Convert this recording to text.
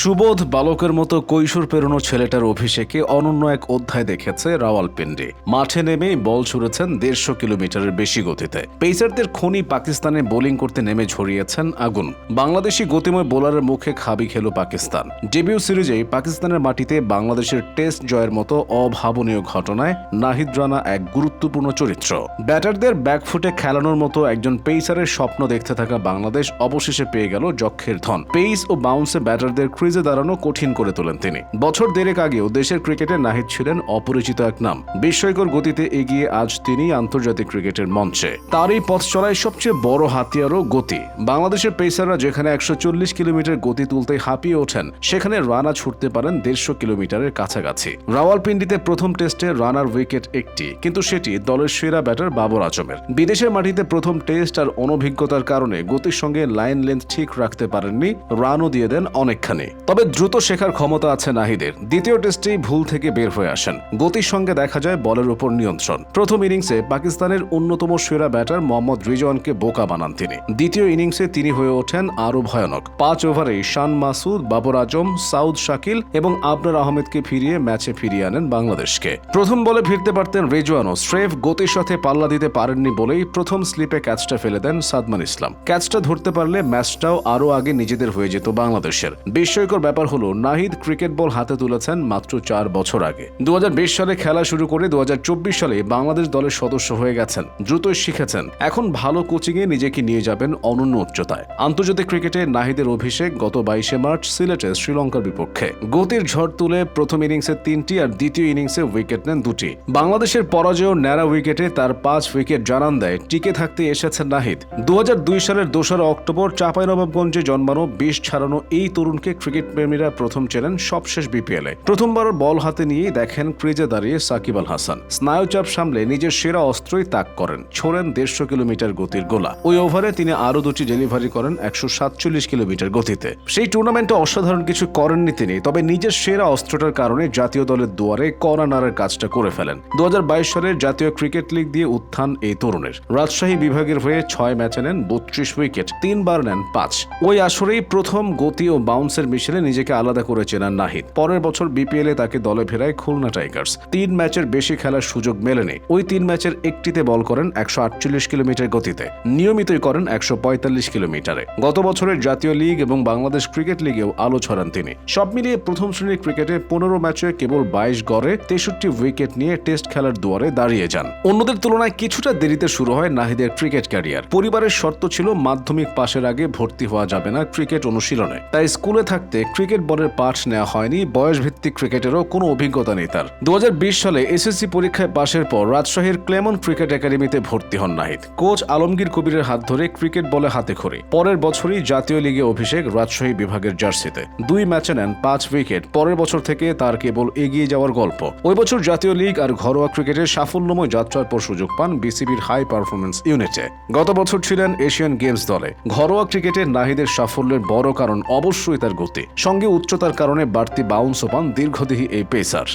সুবোধ বালকের মতো কৈশোর পেরোনো ছেলেটার অভিষেকে অনন্য এক অধ্যায় দেখেছে রাওয়ালপিন্ডি। মাঠে নেমেই বল ছুড়েছেন দেড়শো কিলোমিটারের বেশি গতিতে। পেসারদের খনি পাকিস্তানে বোলিং করতে নেমে ঝরিয়েছেন আগুন। বাংলাদেশি গতিময় বোলারের মুখে খাবি খেল পাকিস্তান। ডেবিউ সিরিজেই পাকিস্তানের মাটিতে বাংলাদেশের টেস্ট জয়ের মতো অভাবনীয় ঘটনায় নাহিদ রানা এক গুরুত্বপূর্ণ চরিত্র। ব্যাটারদের ব্যাকফুটে খেলানোর মতো একজন পেসারের স্বপ্ন দেখতে থাকা বাংলাদেশ অবশেষে পেয়ে গেল যক্ষের ধন। পেস ও বাউন্সে ব্যাটারদের ক্রিজে দাঁড়ানো কঠিন করে তোলেন তিনি। বছর দেড়েক আগেও দেশের ক্রিকেটে নাহিদ ছিলেন অপরিচিত এক নাম। বিস্ময়কর গতিতে এগিয়ে আজ তিনি আন্তর্জাতিক ক্রিকেটের মঞ্চে। তার এই পথ চলায় সবচেয়ে বড় হাতিয়ারও গতি। বাংলাদেশের পেসাররা যেখানে একশো চল্লিশ কিলোমিটার গতি তুলতে হাঁপিয়ে ওঠেন, সেখানে রানা ছুটতে পারেন দেড়শো কিলোমিটারের কাছাকাছি। রাওয়ালপিন্ডিতে প্রথম টেস্টে রানার উইকেট একটি, কিন্তু সেটি দলের সেরা ব্যাটার বাবর আজমের। বিদেশের মাটিতে প্রথম টেস্ট আর অনভিজ্ঞতার কারণে গতির সঙ্গে লাইন লেন্থ ঠিক রাখতে পারেননি, রানও দিয়ে দেন অনেকখানি। তবে দ্রুত শেখার ক্ষমতা আছে নাহিদের। দ্বিতীয় টেস্টেই ভুল থেকে বের হয়ে আসেন। গতির সঙ্গে দেখা যায় বলের উপর নিয়ন্ত্রণ। প্রথম ইনিংসে পাকিস্তানের অন্যতম সেরা ব্যাটার মোহাম্মদ রিজওয়ানকে বোকা বানান তিনি। দ্বিতীয় ইনিংসে তিনি হয়ে ওঠেন আরও ভয়ানক। পাঁচ ওভারে শান মাসুদ, বাবর আজম, সাউদ শাকিল এবং আবরার আহমেদকে ফিরিয়ে ম্যাচে ফিরিয়ে আনেন বাংলাদেশকে। প্রথম বলে ফিরতে পারতেন রেজওয়ানও। স্রেফ গতির সাথে পাল্লা দিতে পারেননি বলেই প্রথম স্লিপে ক্যাচটা ফেলে দেন সাদমান ইসলাম। ক্যাচটা ধরতে পারলে ম্যাচটাও আরও আগে নিজেদের হয়ে যেত বাংলাদেশের। বিস্ময়কর ব্যাপার হলো, নাহিদ ক্রিকেট বল হাতে তুলেছেন মাত্র চার বছর আগে। দু সালে খেলা শুরু করে দু সালে বাংলাদেশ দলের সদস্য হয়ে গেছেন, দ্রুতই শিখেছেন। এখন ভালো কোচিংয়ে নিজেকে নিয়ে যাবেন অনন্য উচ্চতায়। আন্তর্জাতিক ক্রিকেটে নাহিদের অভিষেক গত বাইশে মার্চ সিলেটে শ্রীলঙ্কার বিপক্ষে। গতির ঝড় তুলে প্রথম ইনিংসে তিনটি আর দ্বিতীয় ইনিংসে উইকেট নেন দুটি। বাংলাদেশের পরাজয় ন্যারা উইকেটে তার পাঁচ উইকেট জানান দেয়, টিকে থাকতে এসেছেন নাহিদ। দু হাজার দুই সালের দোসরা অক্টোবর চাঁপাইনবাবগঞ্জে জন্মানো বিষ ছাড়ানো এই তরুণকে ক্রিকেট প্রেমীরা প্রথম চেনেন সবশেষ বিপিএলে প্রথমবার বল হাতে নিয়েই দেখেন ক্রিজে দাঁড়িয়ে সাকিব আল হাসান। স্নায়ুচাপ সামলে নিজের সেরা অস্ত্রই তাক করেন, ছোড়েন দেড়শো কিলোমিটার গতির গোলা। ওই ওভারে তিনি আরও দুটি ডেলিভারি করেন একশো সাতচল্লিশ কিলোমিটার গতিতে। সেই টুর্নামেন্টে অসাধারণ কিছু করেননি তিনি, তবে নিজের সেরা অস্ত্রটার কারণে জাতীয় দলের দুয়ারে কড়া নাড়ার কাজটা করে ফেলেন। দু হাজার বাইশ সালের জাতীয় ক্রিকেট লিগ দিয়ে উত্থান এই তরুণের। রাজশাহী বিভাগের হয়ে ছয় ম্যাচে নেন বত্রিশ উইকেট, তিনবার নেন পাঁচ। ওই আসরেই প্রথম গতি ও বাউন্সের মিশেলে নিজেকে আলাদা করে চেনান নাহিদ। পরের বছর বিপিএল এ তাকে দলে ফেরায় খুলনা টাইগার্স। তিন ম্যাচের বেশি খেলার সুযোগ মেলেনি। ওই তিন ম্যাচের একটিতে বল করেন একশো আটচল্লিশ কিলোমিটার গতিতে। নিয়মিতই করেন একশো পঁয়তাল্লিশ কিলোমিটারে। গত বছরের জাতীয় লিগ এবং বাংলাদেশ ক্রিকেট লিগেও আলো ছড়ান তিনি। সব মিলিয়ে প্রথম শ্রেণির ক্রিকেটে পনেরো ম্যাচে কেবল বাইশ গড়ে তেষট্টি উইকেট নিয়ে টেস্ট খেলার দুয়ারে দাঁড়িয়ে যান। অন্যদের তুলনায় কিছুটা দেরিতে শুরু হয় নাহিদের ক্রিকেট ক্যারিয়ার। পরিবারের শর্ত ছিল মাধ্যমিক পাশের আগে ভর্তি হওয়া যাবে না ক্রিকেট অনুশীলনে। তাই স্কুলে থাকতে ক্রিকেট বলের পাঠ নেওয়া হয়নি, বয়সভিত্তিক ক্রিকেটেরও কোনো অভিজ্ঞতা নেই তার। দু সালে এসএসসি পরীক্ষায় পাশের পর রাজশাহীর ক্লেমন ক্রিকেট একাডেমিতে ভর্তি হন নাহিদ। কোচ আলমগীর কবিরের হাত ধরে ক্রিকেট বলে হাতে খড়ি। পরের বছরই জাতীয় লিগে অভিষেক রাজশাহী বিভাগের জার্সিতে। দুই ম্যাচে নেন পাঁচ উইকেট, পরের বছর থেকে তার কেবল এগিয়ে যাওয়ার গল্প। ওই বছর জাতীয় লিগ আর ঘরোয়া ক্রিকেটের সাফল্যময় যাত্রার পর সুযোগ পান বিসিবির হাই পারফরমেন্স ইউনিটে। গত বছর ছিলেন এশিয়ান গেমস দলে। ঘরোয়া ক্রিকেটে নাহিদের সাফল্যের বড় কারণ অবশ্যই তার গতি। সঙ্গে উচ্চতার কারণে বাড়তি বাউন্সও পান দীর্ঘদেহী এই পেসার